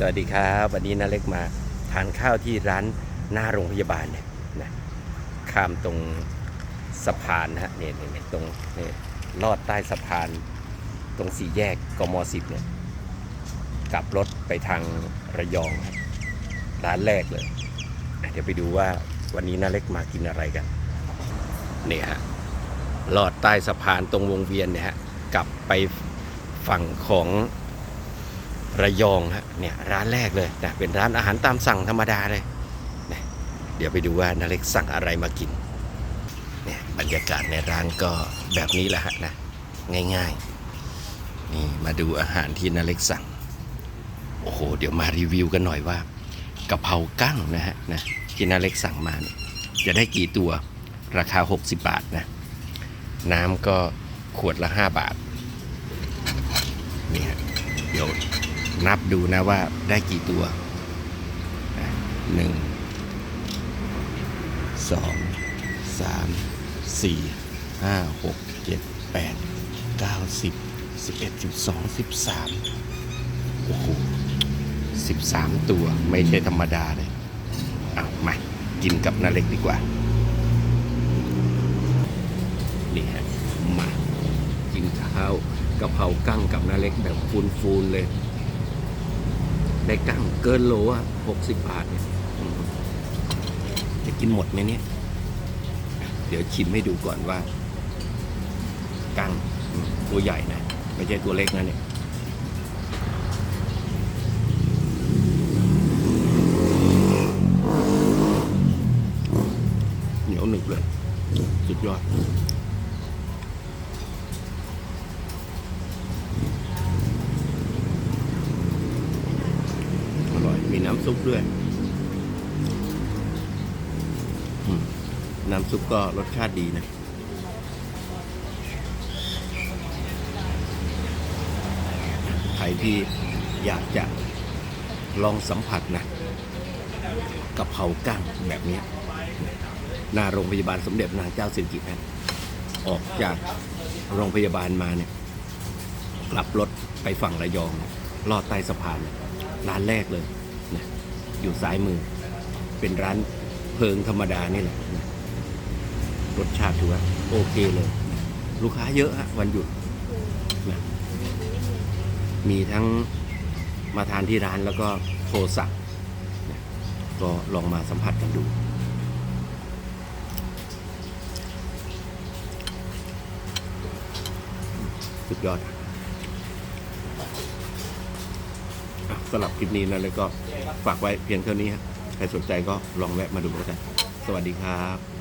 สวัสดีครับวันนี้นาเล็กมาทานข้าวที่ร้านหน้าโรงพยาบาลเนี่ยนะข้ามตรงสะพานนะฮะเนี่ยเนี่ยตรงเนี่ยลอดใต้สะพาน ตรงสี่แยกกมสิบเนี่ยกลับรถไปทางระยอง ร้านแรกเลย เดี๋ยวไปดูว่าวันนี้นาเล็กมากินอะไรกันเนี่ยฮะลอดใต้สะพานตรงวงเวียนเนี่ยฮะกลับไปฝั่งของ ระยองฮะเนี่ยร้านแรกเลยนะเป็นร้านอาหารตามสั่งธรรมดาเลยนะเดี๋ยวไปดูว่านาเล็กสั่งอะไรมากินเนี่ยบรรยากาศในร้านก็แบบนี้แหละฮะนะง่ายๆนี่มาดูอาหารที่นาเล็กสั่งโอ้โหเดี๋ยวมารีวิวกันหน่อยว่ากะเพรากั้งนะฮะนะที่นาเล็กสั่งมาเนี่ยจะได้กี่ตัวราคา 60 บาทนะน้ำก็ขวดละ 5 บาทนี่ฮะเดี๋ยว นับดูนะว่าได้กี่ตัวหนึ่งสองสามสี่ห้าหกเจ็ดแปดเก้าสิบสิบเอ็ดสิบสองสิบสามโอ้โหสิบสามตัวไม่ใช่ธรรมดาเลยเอามากินกับนาเล็กดีกว่า นี่ฮะมากินข้าวกะเพรากั้งกับนาเล็กแบบฟูนๆเลย ได้กั้งเกินโลอะหกสิบบาทเนี่ยจะกินหมดไหมเนี่ย เดี๋ยวชิมให้ดูก่อนว่า กั้งตัวใหญ่นะ ไม่ใช่ตัวเล็กนะเนี่ยเหนียวหนึบเลย สุดยอด อร่อย มีน้ำ ซุปด้วยอืมน้ำซุปก็รสชาติดีนะใครที่อยากจะลองสัมผัสนะกะเพรากั้งแบบนี้หน้าโรงพยาบาลสมเด็จนางเจ้าสิริกิติ์นะออกจากโรงพยาบาลมาเนี่ย กลับรถไปฝั่งระยองเนี่ยลอดใต้สะพานเนี่ยร้านแรกเลยนะ อยู่ซ้ายมือ เป็นร้านเพิงธรรมดานี่แหละ รสชาติถือว่าโอเคเลย ลูกค้าเยอะฮะวันหยุดนะมีทั้งมาทานที่ร้านแล้วก็โทรสั่งนะก็ลองมาสัมผัสกันดูสุดยอด สำหรับคลิปนี้นะแล้วก็ฝากไว้เพียงเท่านี้ฮะใครสนใจก็ลองแวะมาดูกันสวัสดีครับ